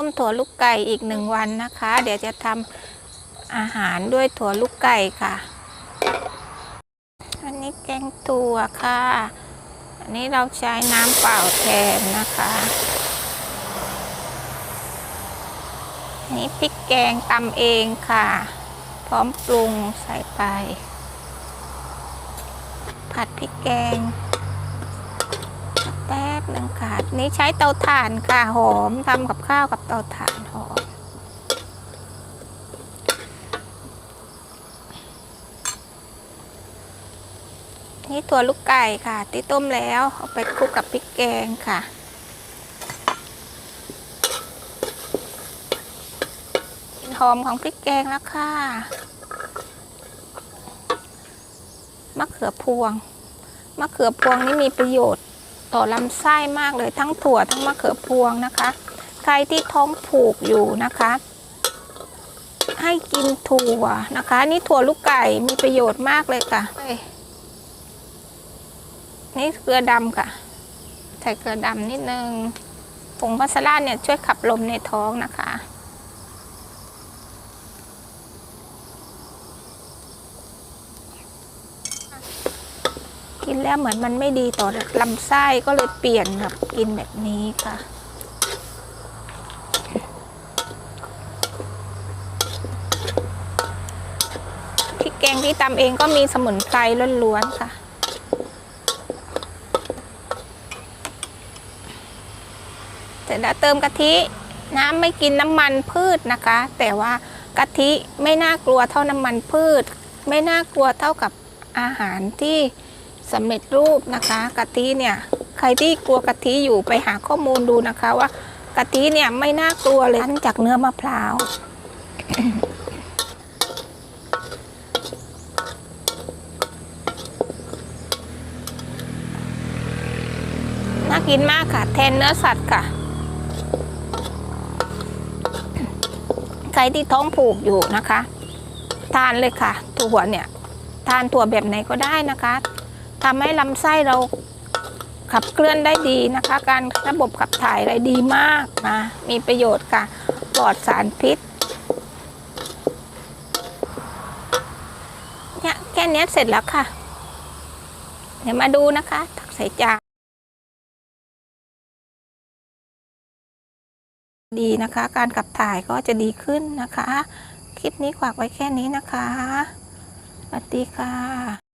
ต้มถั่วลูกไก่อีกหนึ่งวันนะคะ เดี๋ยวจะทำอาหารด้วยถั่วลูกไก่ค่ะ อันนี้แกงถั่วค่ะ อันนี้เราใช้น้ำเปล่าแทนนะคะอันนี้พริกแกงตำเองค่ะ พร้อมปรุงใส่ไป ผัดพริกแกง แป๊บหนึ่งค่ะนี่ใช้เตาถ่านค่ะหอมทำกับข้าวกับเตาถ่านหอมนี่ถั่วลูกไก่ค่ะ ที่ต้มแล้วเอาไปคลุกกับพริกแกงค่ะกลิ่นหอมของพริกแกงแล้วค่ะมะเขือพวงมะเขือพวงนี่มีประโยชน์ ต่อลำไส้มากเลยทั้งถั่วทั้งมะเขือพวงนะคะ ใครที่ท้องผูกอยู่นะคะ ให้กินถั่วนะคะ นี่ถั่วลูกไก่มีประโยชน์มากเลยค่ะ นี่เกลือดำค่ะใส่เกลือดำนิดนึงผงมัสลาเนี่ยช่วยขับลมในท้องนะคะ กินแล้วเหมือนมันไม่ดีต่อลำไส้ก็เลยเปลี่ยนแบบกินแบบนี้ค่ะพริกแกงที่ตำเองก็มีสมุนไพรล้วนๆค่ะเสร็จแล้วเติมกะทิน้ำไม่กินน้ำมันพืชนะคะ แต่ว่ากะทิไม่น่ากลัวเท่าน้ำมันพืช ไม่น่ากลัวเท่ากับอาหารที่ สำเร็จรูปนะคะกะทิเนี่ยใครที่กลัวกะทิอยู่ไปหาข้อมูลดูนะคะว่ากะทิเนี่ยไม่น่ากลัวเลยทั้งจากเนื้อมะพร้าวน่ากินมากค่ะ แทนเนื้อสัตว์ค่ะ ใครที่ท้องผูกอยู่นะคะ ทานเลยค่ะ ถั่วเนี่ย ทานถั่วแบบไหนก็ได้นะคะ ทำให้ลำไส้เราขับเคลื่อนได้ดีนะคะ การระบบขับถ่ายอะไรดีมากนะมีประโยชน์ค่ะปลอดสารพิษเนี่ยแค่เนี้ยเสร็จแล้วค่ะ เดี๋ยวมาดูนะคะตักใส่จานดีนะคะ การขับถ่ายก็จะดีขึ้นนะคะ คลิปนี้ฝากไว้แค่นี้นะคะสวัสดีค่ะ